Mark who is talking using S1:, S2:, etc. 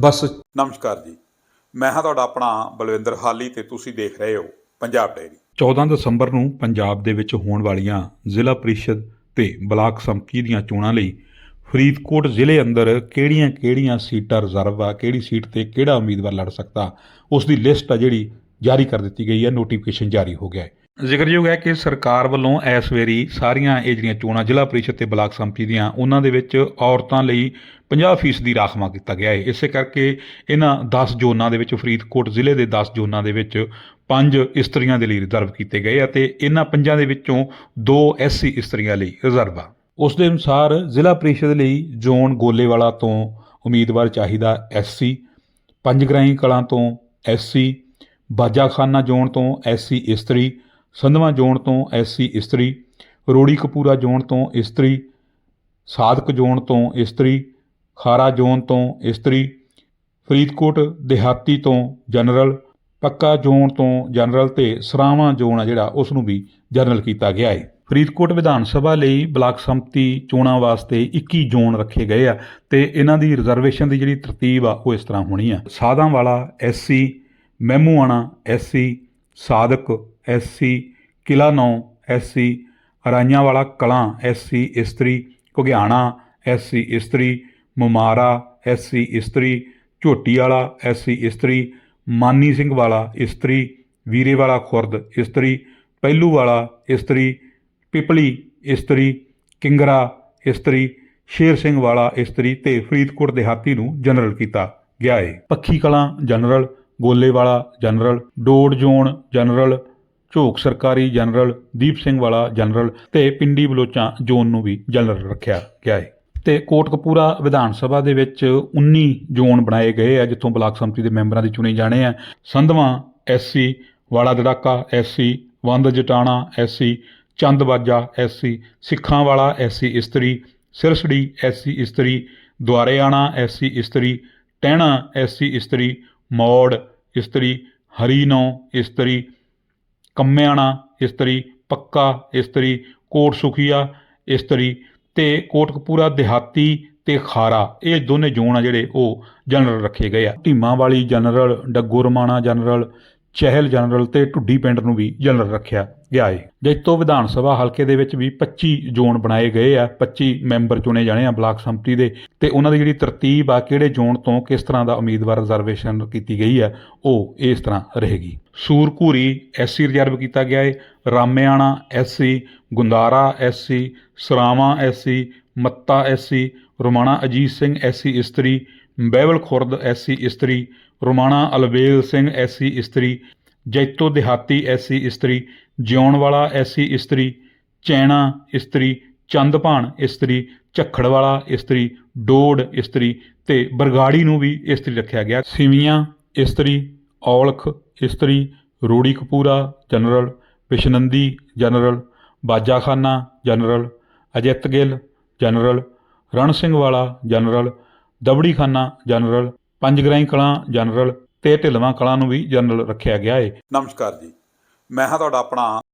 S1: ਬਸ।
S2: ਨਮਸਕਾਰ ਜੀ। ਮੈਂ ਹਾਂ ਤੁਹਾਡਾ ਆਪਣਾ ਬਲਵਿੰਦਰ ਹਾਲੀ ਤੇ ਤੁਸੀਂ ਦੇਖ ਰਹੇ ਹੋ ਪੰਜਾਬ ਡਾਇਰੀ
S1: 14 ਦਸੰਬਰ ਨੂੰ ਪੰਜਾਬ ਦੇ ਵਿੱਚ ਹੋਣ ਵਾਲੀਆਂ ਜ਼ਿਲ੍ਹਾ ਪ੍ਰੀਸ਼ਦ ਤੇ ਬਲਾਕ ਸੰਮਤੀ ਦੀਆਂ ਚੋਣਾਂ ਲਈ ਫਰੀਦਕੋਟ ਜ਼ਿਲ੍ਹੇ ਅੰਦਰ ਕਿਹੜੀਆਂ-ਕਿਹੜੀਆਂ ਸੀਟਾਂ ਰਿਜ਼ਰਵ ਆ ਕਿਹੜੀ ਸੀਟ ਤੇ ਕਿਹੜਾ ਉਮੀਦਵਾਰ ਲੜ ਸਕਦਾ ਉਸ ਦੀ ਲਿਸਟ ਆ ਜਿਹੜੀ ਜਾਰੀ ਕਰ ਦਿੱਤੀ ਗਈ ਹੈ ਨੋਟੀਫਿਕੇਸ਼ਨ ਜਾਰੀ ਹੋ ਗਿਆ ਹੈ। ਜ਼ਿਕਰਯੋਗ ਹੈ ਕਿ ਸਰਕਾਰ ਵੱਲੋਂ ਇਸ ਵੇਰੀ ਸਾਰੀਆਂ ਇਹ ਜਿਹੜੀਆਂ ਚੋਣਾਂ ਜ਼ਿਲ੍ਹਾ ਪਰਿਸ਼ਦ ਤੇ ਬਲਾਕ ਸੰਮਤੀ ਦੀਆਂ, ਉਹਨਾਂ ਦੇ ਵਿੱਚ ਔਰਤਾਂ ਲਈ 50% ਦੀ ਰਾਖਵਾਂ ਕੀਤਾ ਗਿਆ ਹੈ। ਇਸੇ ਕਰਕੇ ਇਹਨਾਂ 10 ਜ਼ੋਨਾਂ ਦੇ ਵਿੱਚ ਫਰੀਦਕੋਟ ਜ਼ਿਲ੍ਹੇ ਦੇ 10 ਜ਼ੋਨਾਂ ਦੇ ਵਿੱਚ ਪੰਜ ਇਸਤਰੀਆਂ ਦੇ ਲਈ ਰਿਜ਼ਰਵ ਕੀਤੇ ਗਏ ਅਤੇ ਇਹਨਾਂ ਪੰਜਾਂ ਦੇ ਵਿੱਚੋਂ ਦੋ ਐਸਸੀ ਇਸਤਰੀਆਂ ਲਈ ਰਿਜ਼ਰਵ। ਆ ਉਸ ਦੇ ਅਨੁਸਾਰ ਜ਼ਿਲ੍ਹਾ ਪ੍ਰੀਸ਼ਦ ਲਈ ਜ਼ੋਨ ਗੋਲੇਵਾਲਾ ਤੋਂ ਉਮੀਦਵਾਰ ਚਾਹੀਦਾ ਐਸਸੀ ਪੰਜਗਰਾਈ ਕਲਾਂ ਤੋਂ ਐਸਸੀ, ਬਾਜਾਖਾਨਾ ਜ਼ੋਨ ਤੋਂ ਐਸਸੀ ਇਸਤਰੀ ਸੰਧਵਾ ਜ਼ੋਨ ਤੋਂ ਐਸਸੀ ਇਸਤਰੀ, ਰੋੜੀ ਕਪੂਰਾ ਜ਼ੋਨ ਤੋਂ ਇਸਤਰੀ ਸਾਧਕ ਜ਼ੋਨ ਤੋਂ ਇਸਤਰੀ, ਖਾਰਾ ਜ਼ੋਨ ਤੋਂ ਇਸਤਰੀ, ਫਰੀਦਕੋਟ ਦਿਹਾਤੀ ਤੋਂ ਜਨਰਲ, ਪੱਕਾ ਜ਼ੋਨ ਤੋਂ ਜਨਰਲ ਤੇ ਸਰਾਵਾਂ ਜ਼ੋਨ ਆ ਜਿਹੜਾ ਉਸ ਨੂੰ ਵੀ ਜਨਰਲ ਕੀਤਾ ਗਿਆ ਹੈ ਫਰੀਦਕੋਟ ਵਿਧਾਨ ਸਭਾ ਲਈ ਬਲਾਕ ਸੰਮਤੀ ਚੋਣਾਂ ਵਾਸਤੇ 21 ਜ਼ੋਨ ਰੱਖੇ ਗਏ ਆ ਤੇ ਇਹਨਾਂ ਦੀ ਰਿਜ਼ਰਵੇਸ਼ਨ ਦੀ ਜਿਹੜੀ ਤਰਤੀਬ ਆ ਉਹ ਇਸ ਤਰ੍ਹਾਂ ਹੋਣੀ ਆ। Sadan Wala SC, Mahimuana SC, Sadak SC, Killa Nau, SC ਰਾਈਆਂ ਵਾਲਾ ਕਲਾਂ, ਐਸਸੀ ਇਸਤਰੀ, ਘੁਗਿਆਣਾ, ਐਸਸੀ ਇਸਤਰੀ, ਮੁਮਾਰਾ, ਐਸਸੀ ਇਸਤਰੀ ਝੋਟੀ ਵਾਲਾ ਐਸਸੀ ਇਸਤਰੀ, ਮਾਨੀ ਸਿੰਘ ਵਾਲਾ ਇਸਤਰੀ ਵੀਰੇ ਵਾਲਾ ਖੁਰਦ ਇਸਤਰੀ ਪਹਿਲੂ ਵਾਲਾ ਇਸਤਰੀ, ਪਿਪਲੀ ਇਸਤਰੀ, ਕਿੰਗਰਾ ਇਸਤਰੀ, ਸ਼ੇਰ ਸਿੰਘ ਵਾਲਾ ਇਸਤਰੀ ਤੇ ਫਰੀਦਕੋਟ ਦਿਹਾਤੀ ਨੂੰ ਜਨਰਲ ਕੀਤਾ ਗਿਆ ਹੈ ਪੱਖੀ Kalan general Gole Wala general, Dod zone general Jhok Sarkari general Deep Singh Wala general ਤੇ ਪਿੰਡੀ ਬਲੋਚਾਂ ਜ਼ੋਨ ਨੂੰ ਵੀ ਜਨਰਲ ਰੱਖਿਆ ਗਿਆ ਹੈ ਤੇ ਕੋਟਕਪੂਰਾ ਵਿਧਾਨ ਸਭਾ ਦੇ ਵਿੱਚ 19 ਜ਼ੋਨ ਬਣਾਏ ਗਏ ਆ, ਜਿੱਥੋਂ ਬਲਾਕ ਸੰਮਤੀ ਦੇ ਮੈਂਬਰਾਂ ਦੀ ਚੁਣੇ ਜਾਣੇ ਆ। ਸੰਧਵਾਂ ਐਸਸੀ ਵਾਲਾ Daraka SC ਵੰਦ Jatana SC Chandbaja SC Sikhan Wala SC ਇਸਤਰੀ, ਸਿਰਸੜੀ ਐਸਸੀ ਇਸਤਰੀ, ਦੁਆਰੇਆਣਾ ਐਸਸੀ ਇਸਤਰੀ, ਟਹਿਣਾ ਐਸਸੀ ਇਸਤਰੀ, ਮੌੜ ਇਸਤਰੀ, ਹਰੀਨੌ ਇਸਤਰੀ ਕੰਮਿਆਣਾ ਇਸਤਰੀ ਪੱਕਾ, ਇਸਤਰੀ ਕੋਟ ਸੁਖੀਆ, ਇਸਤਰੀ ਤੇ ਕੋਟਕਪੂਰਾ ਦਿਹਾਤੀ ਤੇ ਖਾਰਾ। ਇਹ ਦੋਨੇ ਜ਼ੋਨ ਆ ਜਿਹੜੇ ਉਹ ਜਨਰਲ ਰੱਖੇ ਗਏ ਆ। Dhiman Wali general, Daggo Romana general Chahal general ਤੇ ਢੁੱਡੀ ਪਿੰਡ ਨੂੰ ਵੀ ਜਨਰਲ ਰੱਖਿਆ ਗਿਆ ਹੈ ਜੈਤੋ ਵਿਧਾਨ ਸਭਾ ਹਲਕੇ ਦੇ ਵਿੱਚ ਵੀ 25 ਜ਼ੋਨ ਬਣਾਏ ਗਏ ਆ। 25 ਮੈਂਬਰ ਚੁਣੇ ਜਾਣੇ ਆ ਬਲਾਕ ਸੰਮਤੀ ਦੇ। ਤੇ ਉਹਨਾਂ ਦੀ ਜਿਹੜੀ ਤਰਤੀਬ ਆ, ਕਿਹੜੇ ਜ਼ੋਨ ਤੋਂ ਕਿਸ ਤਰ੍ਹਾਂ ਦਾ ਉਮੀਦਵਾਰ ਰਿਜ਼ਰਵੇਸ਼ਨ ਕੀਤੀ ਗਈ ਆ, ਉਹ ਇਸ ਤਰ੍ਹਾਂ ਰਹੇਗੀ। ਸੂਰਕੂਰੀ ਐਸਸੀ ਰਿਜ਼ਰਵ ਕੀਤਾ ਗਿਆ ਹੈ Ramiana SC Gundhara SC Sarawan SC Matta SC Romana Ajit Singh SC ਇਸਤਰੀ ਬਹਿਬਲ ਖੁਰਦ ਐਸੀ ਇਸਤਰੀ, ਰੋਮਾਣਾ ਅਲਬੇਲ ਸਿੰਘ ਐਸੀ ਇਸਤਰੀ, ਜੈਤੋ ਦਿਹਾਤੀ ਐਸੀ ਇਸਤਰੀ ਜਿਉਣ ਵਾਲਾ ਐਸੀ ਇਸਤਰੀ, ਚੈਣਾ ਇਸਤਰੀ, ਚੰਦਭਾਨ ਇਸਤਰੀ ਝੱਖੜ ਵਾਲਾ ਇਸਤਰੀ ਡੋੜ ਇਸਤਰੀ ਤੇ ਬਰਗਾੜੀ ਨੂੰ ਵੀ ਇਸਤਰੀ ਰੱਖਿਆ ਗਿਆ। ਸਿਵੀਆਂ ਇਸਤਰੀ, ਔਲਖ ਇਸਤਰੀ, Rori Kapura general Vishnandi general, Bajakhana general Ajit Gill general, Ran Singh Wala general ਦਬੜੀ ਖਾਨਾ ਜਨਰਲ, ਪੰਜਗਰਾਈ ਕਲਾਂ ਜਨਰਲ ਤੇ ਢਿਲਵਾਂ ਕਲਾਂ ਨੂੰ ਵੀ ਜਨਰਲ ਰੱਖਿਆ ਗਿਆ ਹੈ
S2: ਨਮਸਕਾਰ ਜੀ। ਮੈਂ ਹਾਂ ਤੁਹਾਡਾ ਆਪਣਾ